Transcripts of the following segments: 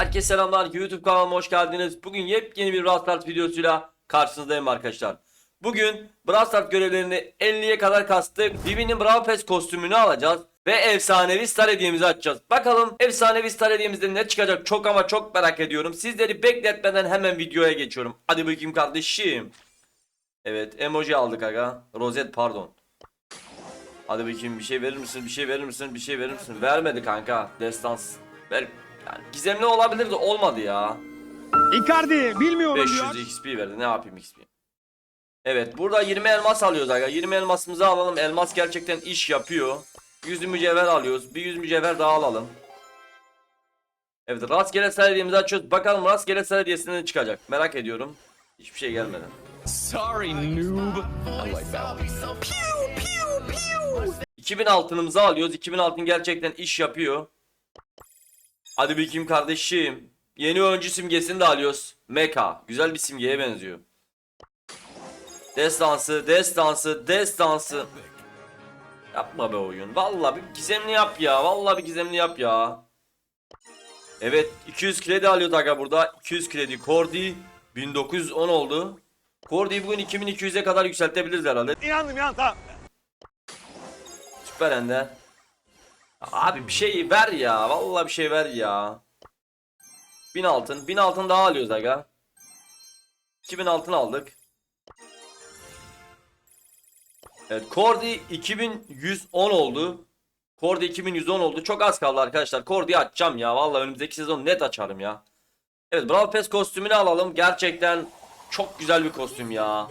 Herkese selamlar. YouTube kanalıma hoş geldiniz. Bugün yepyeni bir Brawl Stars videosuyla karşınızdayım arkadaşlar. Bugün Brawl Stars görevlerini 50'ye kadar kastık. Bibi'nin Brawl Pass kostümünü alacağız. Ve efsanevi star hediyemizi açacağız. Bakalım efsanevi star hediyemizde ne çıkacak çok ama çok merak ediyorum. Sizleri bekletmeden hemen videoya geçiyorum. Hadi bakayım kardeşim. Evet emoji aldık aga. Rozet pardon. Hadi bakayım bir şey verir misin? Bir şey verir misin? Bir şey verir misin? Vermedi kanka. Destans. Ver. Yani gizemli olabilir de olmadı ya. Icardi bilmiyorum 500 diyor. XP verdi. Ne yapayım XP? Evet burada 20 elmas alıyoruz aga. 20 elmasımızı alalım. Elmas gerçekten iş yapıyor. 100 mücevher alıyoruz. Bir 100 mücevher daha alalım. Evet rastgele sar hediyemizi açıyoruz. Bakalım rastgele sar hediyesinde ne çıkacak. Merak ediyorum. Hiçbir şey gelmedi. Sorry noob. I like that one. 2000 altınımızı alıyoruz. 2000 altın gerçekten iş yapıyor. Hadi bakayım kardeşim. Yeni oyuncu simgesini de alıyoruz. Mecha. Güzel bir simgeye benziyor. Destansı, destansı, destansı. Yapma be oyun. Vallahi bir gizemli yap ya. Vallahi bir gizemli yap ya. Evet 200 kredi alıyor aga burada. 200 kredi. Kordi 1910 oldu. Kordi'yi bugün 2200'e kadar yükseltebiliriz herhalde. İnandım ya tamam. Süper Ender. Abi bir şey ver ya. Vallahi bir şey ver ya. 1000 altın. 1000 altın daha alıyoruz aga. 2000 altın aldık. Evet Kordi 2110 oldu. Kordi 2110 oldu. Çok az kaldı arkadaşlar. Kordi'yi açacağım ya. Vallahi önümüzdeki sezon net açarım ya. Evet Brawl Pass kostümünü alalım. Gerçekten çok güzel bir kostüm ya.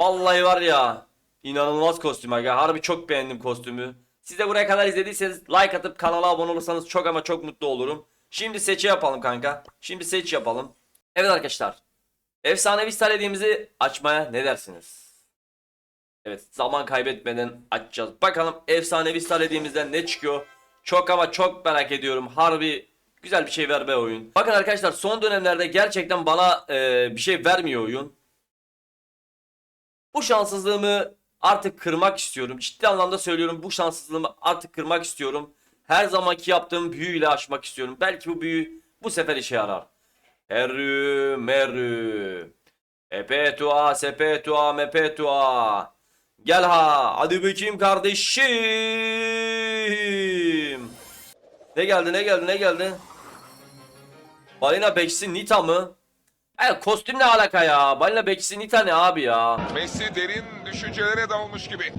Vallahi var ya. İnanılmaz kostüm aga. Harbi çok beğendim kostümü. Siz de buraya kadar izlediyseniz like atıp kanala abone olursanız çok ama çok mutlu olurum. Şimdi seçi yapalım kanka. Şimdi seç yapalım. Evet arkadaşlar. Efsanevi star açmaya ne dersiniz? Evet zaman kaybetmeden açacağız. Bakalım efsanevi star ne çıkıyor? Çok ama çok merak ediyorum. Harbi güzel bir şey ver be oyun. Bakın arkadaşlar son dönemlerde gerçekten bana e, bir şey vermiyor oyun. Bu şanssızlığımı artık kırmak istiyorum. Ciddi anlamda söylüyorum bu şanssızlığımı artık kırmak istiyorum. Her zamanki yaptığım büyüyle aşmak istiyorum. Belki bu büyü bu sefer işe yarar. Herü merü. Epetua sepetua mepetua. Gel ha. Hadi bakayım kardeşim. Ne geldi ne geldi ne geldi? Balina bekçisi Nita mı? E kostüm ne alaka ya? Balina bekçisi Nita ne abi ya? Messi derin düşüncelere dalmış gibi.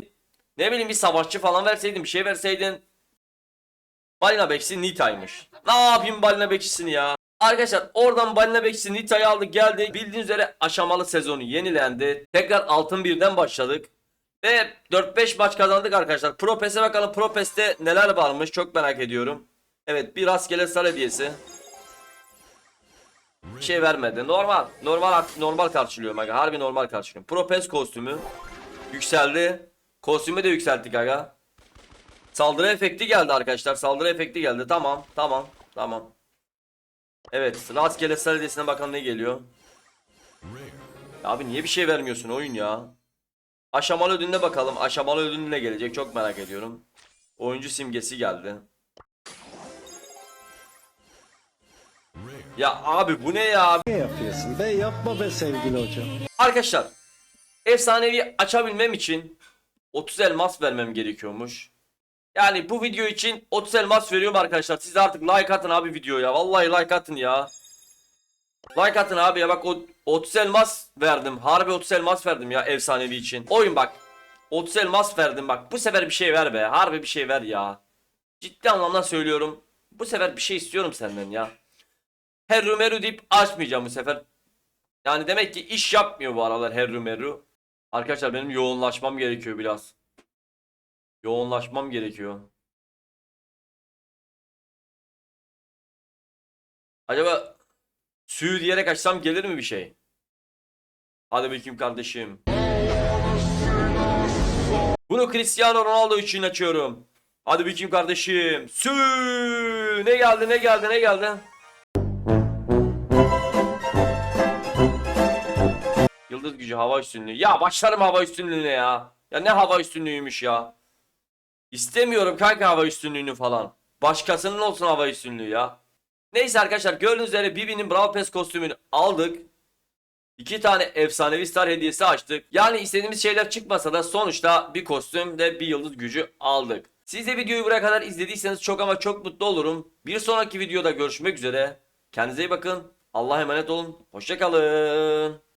Ne bileyim bir savaşçı falan verseydin bir şey verseydin. Balina bekçisi Nita'ymış. Ne yapayım balina bekçisini ya? Arkadaşlar oradan balina bekçisi Nita'yı aldık geldi. Bildiğiniz üzere aşamalı sezonu yenilendi. Tekrar altın birden başladık. Ve 4-5 maç kazandık arkadaşlar. Pro Pest'e bakalım Pro neler varmış çok merak ediyorum. Evet bir rastgele sar hediyesi. Bir şey vermedi. Normal. Normal normal karşılıyorum aga. Harbi normal karşılıyorum. Pro Pest kostümü yükseldi. Kostümü de yükselttik aga. Saldırı efekti geldi arkadaşlar. Saldırı efekti geldi. Tamam. Tamam. Tamam. Evet. Rastgele sar hediyesine bakalım ne geliyor. Ya Abi niye bir şey vermiyorsun oyun ya? Aşamalı ödülüne bakalım. Aşamalı ödül ne gelecek çok merak ediyorum. Oyuncu simgesi geldi. Ya abi bu ne ya? Ne yapıyorsun be? Yapma be sevgili hocam. Arkadaşlar efsanevi açabilmem için 30 elmas vermem gerekiyormuş. Yani bu video için 30 elmas veriyorum arkadaşlar. Siz artık like atın abi videoya. Vallahi like atın ya. Like atın abi ya bak o 30 elmas verdim. Harbi 30 elmas verdim ya efsanevi için. Oyun bak. 30 elmas verdim bak. Bu sefer bir şey ver be. Harbi bir şey ver ya. Ciddi anlamda söylüyorum. Bu sefer bir şey istiyorum senden ya. Herru meru deyip açmayacağım bu sefer. Yani demek ki iş yapmıyor bu aralar Herru Meru. Arkadaşlar benim yoğunlaşmam gerekiyor biraz. Yoğunlaşmam gerekiyor. Acaba suyu diyerek açsam gelir mi bir şey? Hadi bakayım kardeşim. Bunu Cristiano Ronaldo için açıyorum. Hadi bakayım kardeşim. Sü ne geldi ne geldi ne geldi? Yıldız gücü hava üstünlüğü. Ya başlarım hava üstünlüğüne ya. Ya ne hava üstünlüğüymüş ya. İstemiyorum kanka hava üstünlüğünü falan. Başkasının olsun hava üstünlüğü ya. Neyse arkadaşlar gördüğünüz üzere Bibi'nin Brawl Pass kostümünü aldık. İki tane efsanevi star hediyesi açtık. Yani istediğimiz şeyler çıkmasa da sonuçta bir kostüm de bir yıldız gücü aldık. Siz de videoyu buraya kadar izlediyseniz çok ama çok mutlu olurum. Bir sonraki videoda görüşmek üzere. Kendinize iyi bakın. Allah'a emanet olun. Hoşçakalın.